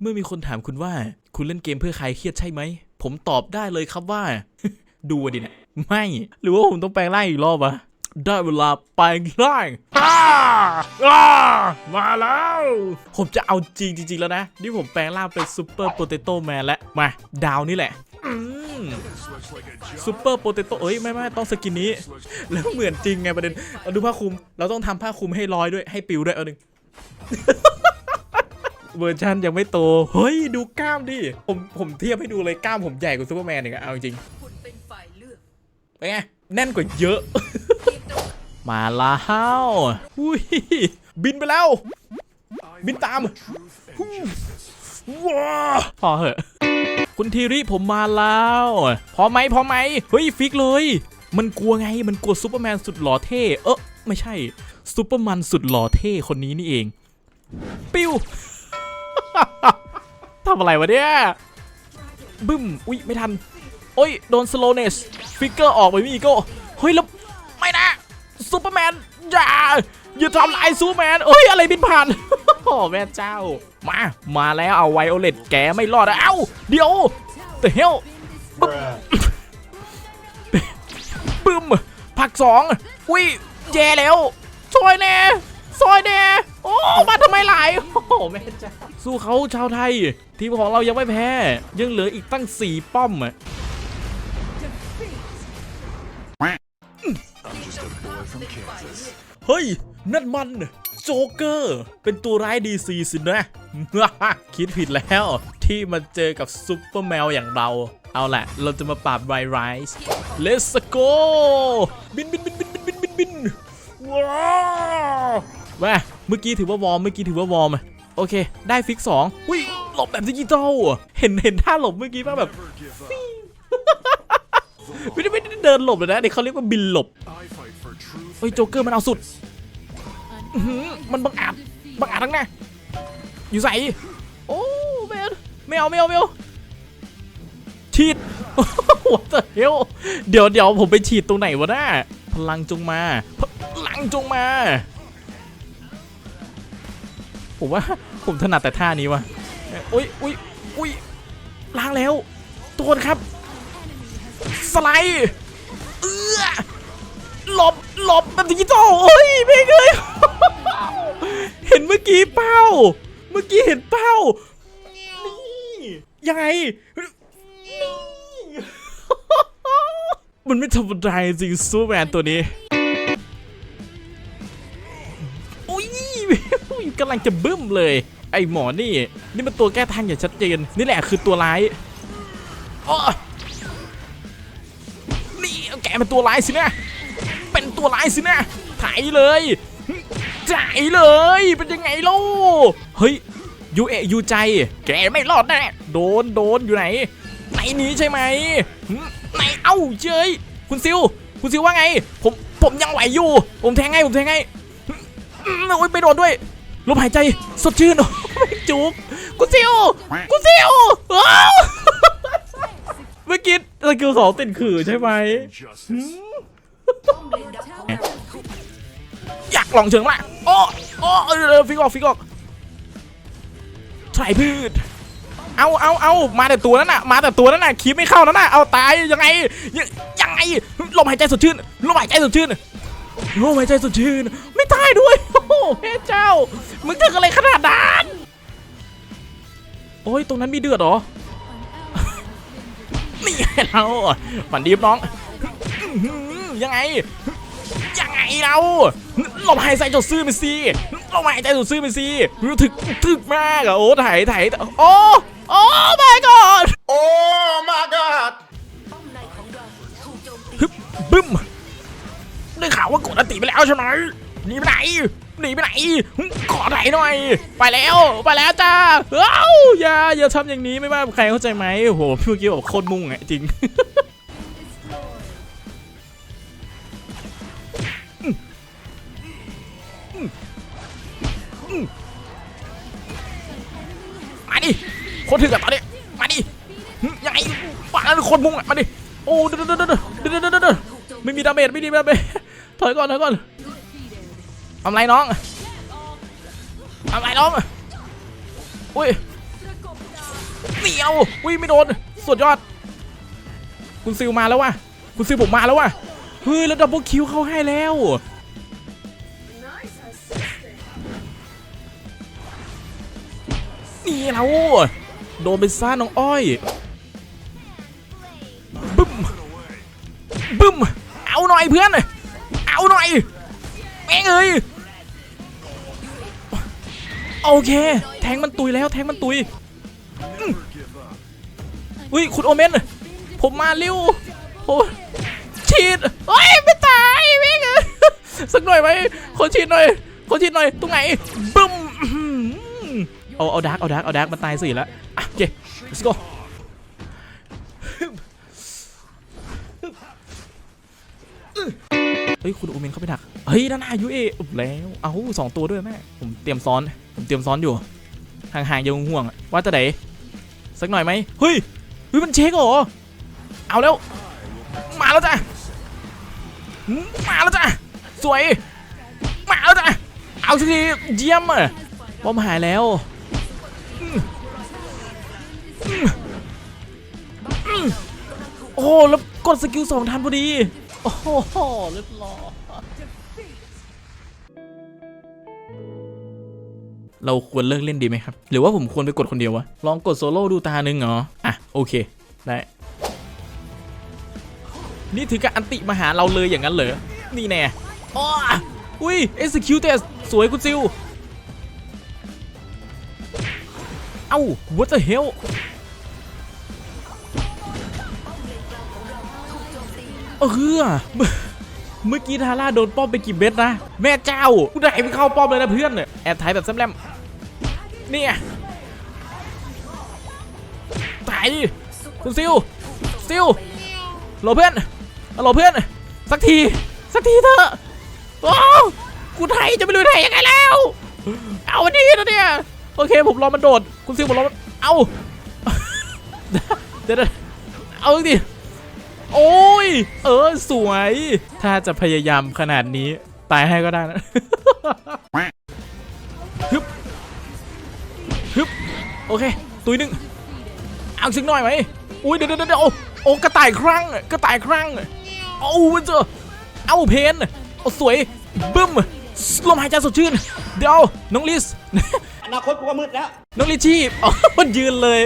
เมื่อมีคนถามคุณว่า คุณเล่นเกมเพื่อใครเครียดใช่ไหม ผมตอบได้เลยครับว่า ดูอะดิเนี่ยไม่ หรือว่าผมต้องแปลงร่างอีกรอบวะได้เวลาแปลงร่างอ้าอ้ามาแล้ว ผมจะเอาจริงจริงๆแล้วนะ นี่ผมแปลงร่างเป็นซูเปอร์โปเตโต้แมนแล้ว มา ดาวนี่แหละซูเปอร์โปเตโต้เอ้ย ไม่ไม่ต้องสกินนี้ แล้วเหมือนจริงไงประเด็น เอาดูผ้าคลุม เราต้องทำผ้าคลุมให้ลอยด้วยให้ปิวด้วยเอาหนึ่ง เวอร์ชันยังไม่โต เฮ้ย ดูกล้ามดิ ผมผมเทียบให้ดูเลยกล้ามผมใหญ่กว่าซูเปอร์แมนอีกอะเอาจริงคุณเป็นฝ่ายเลือกเป็นไงแน่นกว่าเยอะมาแล้วอุ้ยบินไปแล้ว บินตามฮู้ว้าพอเหอะ คุณทีริผมมาแล้ว พอไหมพอไหมเฮ้ย ฟิกเลย มันกลัวไงมันกลัวซูเปอร์แมนสุดหล่อเท่ เออไม่ใช่ซูเปอร์แมนสุดหล่อเท่คนนี้นี่เอง ปิ้ว ทำอะไรวะเนี่ย บึ้ม อุ๊ยไม่ทัน โอ้ย โดนสโลเนสฟิกเกอร์ออกไปมีอีโก้เฮ้ยแล้วไม่นะซูเปอร์แมนอย่าอย่าทำลายซูเปอร์แมนเอ้ย อะไรบินผ่านโอ้แม่เจ้า มา มาแล้วเอาไวโอเลตแกไม่รอดอะเอ้า เดี๋ยวแต่เฮลบึ้มบึ้มผักสองอุ้ยแย่แล้วซอยแน่ ซอยเดโอ้มาทำไมไหลโอ้แม่จ้าสู้เขาชาวไทย ทีมของเรายังไม่แพ้ ยังเหลืออีกตั้งสี่ป้อมอะเฮ้ย นั่นมันโจเกอร์ เป็นตัวร้ายดีซีสินะ คิดผิดแล้ว ที่มาเจอกับซุปเปอร์แมวอย่างเรา เอาแหละ เราจะมาปราบไวรัส let's go บินบินบินบินบินบินบินว้า มาเมื่อกี้ถือว่าวอร์มเมื่อกี้ถือว่าวอร์มโอเค ได้ฟิกสองอุ้ยหลบแบบดิจิตอลเห็นเห็นท่าหลบเมื่อกี้ป่ะแบบไม่ได้ไม่ได้เดินหลบเลยนะเด็กเขาเรียกว่าบินหลบเฮ้ยโจ๊กเกอร์มันเอาสุดมันบังอาจบังอาจทั้งนั้นอยู่ใส่โอ้แมนไม่เอาไม่เอาไม่เอาฉีด What the hell เดี๋ยวเดี๋ยวผมไปฉีดตรงไหนวะน่าพลังจงมา พลังจงมา ผมว่าผมถนัดแต่ท่านี้วะอุ้ยอุ้ยอุ้ยล้างแล้วทุกคนครับ สไลด์เอื้อหลบหลบแบบดิจิตอลโอ้ยไม่เลยเห็นเมื่อกี้เป้า เมื่อกี้เห็นเป้านี่ยังไงนี่มันไม่ธรรมดาจริงซูแมนตัวนี้ ลังจะบึ้มเลย ไอหมอนี่ นี่มันตัวแก้ทางอย่างชัดเจน นี่แหละคือตัวร้ายอ้อนี่แกเป็นตัวร้ายสินะ เป็นตัวร้ายสินะถ่ายเลยจ่ายเลย เป็นยังไงล่ะเฮ้ยยูเอยูใจ แกไม่รอดแน่โดนโดนอยู่ไหน ไหนนี้ใช่ไหมไหนเอ้าเจยคุณซิว คุณซิวว่าไง ผมผมยังไหวอยู่ ผมแทงให้ผมแทงให้โอ้ยไปโดนด้วย ลมหายใจสดชื่นโอ้ยจุกคุณซิวคุณซิวอ้าวเมื่อกี้สกิลสองติดขื่อใช่ไหมอยากลองเชิงละโอ้โอ้เออฟิกออกฟิกออกถ่ายพืชเอาเอาเอามาแต่ตัวนั้นน่ะ มาแต่ตัวนั้นน่ะคีบไม่เข้านั่นน่ะ เอาตายยังไง ยังไงลมหายใจสดชื่นลมหายใจสดชื่นลมหายใจสดชื่น ไม่ตายด้วย แม่เจ้า มึงจะอะไรขนาดนั้นโอ้ย ตรงนั้นมีเดือดเหรอ นี่ไงเราฝันดีครับน้องอื้อหือยังไง ยังไงเราลมหายใจจดซื่อไปสิลมหายใจจดซื่อไปสิรู้ถึกถึกมากอะโอ้ถ่ายถ่ายโอ้โอ้ my god Oh my god! ป้อมในของเราถูกโจมตีฮึบบึ้มได้ข่าวว่ากดอันติไปแล้วใช่ไหม หนีไปไหนหนีไปไหนขอถ่ายหน่อย ไปแล้วไปแล้วจ้าเอ้าอย่าอย่าทำอย่างนี้ไม่ว่าใครเข้าใจไหมโอ้โหพี่เมื่อกี้บอกโคตรมุ่งอะจริงมาดิคนถึงกับตอนนี้มาดิหึยังไงมาแล้วคนมุงอะมาดิโอ้เดี๋ยวเดี๋ยวเดี๋ยวเดี๋ยวเดี๋ยวเดี๋ยวเดี๋ยวไม่มีดาเมจไม่มีดาเมจถอยก่อนถอยก่อน ทำไรน้องทำไรน้อง อุ้ยเหนียวอุ้ยไม่โดน สุดยอด คุณซิลมาแล้วว่ะ คุณซิลผมมาแล้วว่ะ เฮ้ย แล้วดับเบิลคิวเข้าให้แล้ว นี่เราโดนไปซ่าน้องอ้อย บึ้ม บึ้ม เอาหน่อยเพื่อน เอาหน่อยแม่งเอ้ย โอเค แทงมันตุยแล้วแทงมันตุยอุ้ยคุณโอเมนผมมาเร็วโอ้ฉีดเฮ้ยไม่ตายแม่งเอ้ยสักหน่อยไหมขอฉีดหน่อยขอฉีดหน่อยตรงไหนบึ้มอ๋ออเอาเอาดาร์กเอาดาร์กเอาดาร์กมันตายสี่แล้วโอเค let's go เฮ้ย คุณโอเมนเข้าไปดัก เฮ้ยด้านหน้ายูเอแล้ว เอาสองตัวด้วยแม่ ผมเตรียมซ้อน ผมเตรียมซ้อนอยู่ห่างๆอย่าห่วงว่าจะไหนสักหน่อยไหมเฮ้ยเฮ้ยมันเช็คเหรอเอาแล้ว มาแล้วจ้ะมาแล้วจ้ะสวย มาแล้วจ้ะเอาสิเยี่ยมอะบอมหายแล้วโอ้แล้วกดสกิลสองทันพอดี โอ้โหเรียบร้อย เราควรเลิกเล่นดีไหมครับ หรือว่าผมควรไปกดคนเดียววะ ลองกดโซโล่ดูตาหนึ่งเหรอ อะ โอเค ได้ นี่ถือกับอันติมาหาเราเลยอย่างนั้นเหรอ นี่แน่อ้ออุ้ย execute สวยคุณซิวเอ้า what the hell เออ เมื่อกี้ทาร่าโดนป้อมไปกี่เม็ดนะ แม่เจ้ากูได้ไม่เข้าป้อมเลยนะเพื่อนเนี่ยแอบถ่ายแบบแซมแลมเนี่ยถ่ายคุณซิวซิวโหลเพื่อนฮัลโหลเพื่อน สักที สักทีเถอะโอ้กูไทยจะไม่รู้ไทยยังไงแล้ว เอาวันนี้นะเนี่ย โอเคผมรอมันโดด คุณซิวผมรอมันเอาเดี๋ยวเอาดิ โอ้ย เออสวย ถ้าจะพยายามขนาดนี้ ตายให้ก็ได้นะฮึบฮึบโอเค ตุยหนึ่งเอาสักหน่อยไหมอุ้ยเดี๋ยวเดี๋ยวเดี๋ยวโอ้โอ้กระต่ายครั้งกระต่ายครั้งโอ้มันเจอเอาเพนโอ้สวยบึ้มลมหายใจสดชื่น เดี๋ยวน้องลิสอนาคตกูก็มืดแล้ว น้องลิชชี่อ๋อมันยืนเลย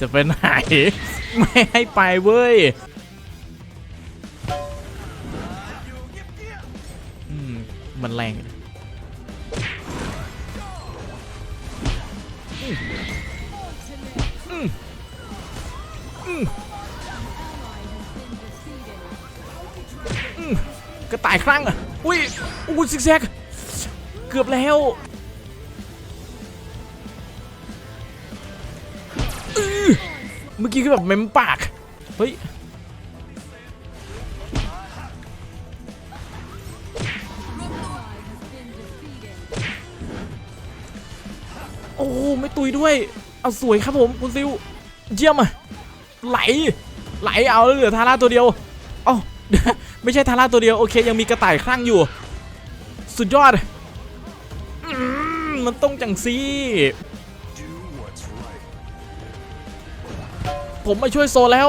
จะเป็นไหน ไม่ให้ไปเว้ยมันแรงกระต่ายครั้งอะอุ้ยอู้ซิกแซก เกือบแล้ว มื่อกี้คือแบบเม้มปาก เฮ้ย โอ้ ไม่ตุยด้วย เอาสวยครับผมคุณซิว เยี่ยมอะไหล ไหลเอาแล้วเหลือทาร่าตัวเดียวเอ้าไม่ใช่ทาร่าตัวเดียว โอเค ยังมีกระต่ายคลั่งอยู่ สุดยอดอมมันต้องจังซี ผมมาช่วยโซแล้ว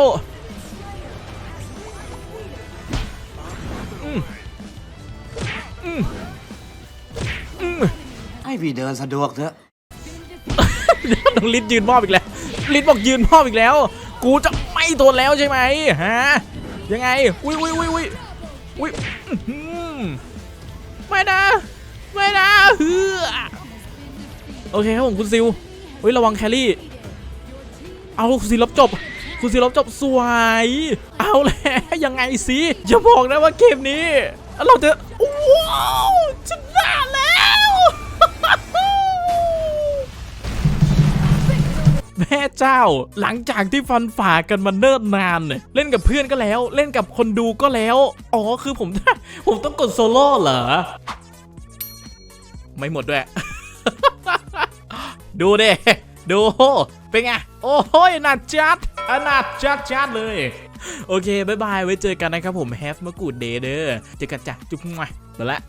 อืมอืมอืมให้พี่เดินสะดวกเถอะน้องลิศยืนมอบอีกแล้ว ลิศบอกยืนมอบอีกแล้ว กูจะไม่ทนแล้วใช่ไหมฮะ ยังไง อุ้ยอุ้ยอุ้ยอุ้ยอุ้ยอื้อหือไม่นะ ไม่นะเฮือโอเคครับผมคุณซิวเฮ้ยระวังแครี่ เอาคุณซิลบจบคุณซิลลบจบสวย เอาแล้วยังไงสิอย่าบอกนะว่าเกมนี้ เราจะว้าวชนะแล้วแม่เจ้าหลังจากที่ฟันฝ่ากันมาเนิ่นนานเนี่ยเล่นกับเพื่อนก็แล้ว เล่นกับคนดูก็แล้ว อ๋อคือผมผมต้องกดโซโล่เหรอ ไม่หมดด้วย ดูเด้ดู เป็นไง โอ้โหหนาจัดอนาจัดจัดเลย โอเคบายบาย ไว้เจอกันนะครับผมแฮฟมะกูดเดย์เด้อเจอกันจ้ะจุ๊บมาไปละ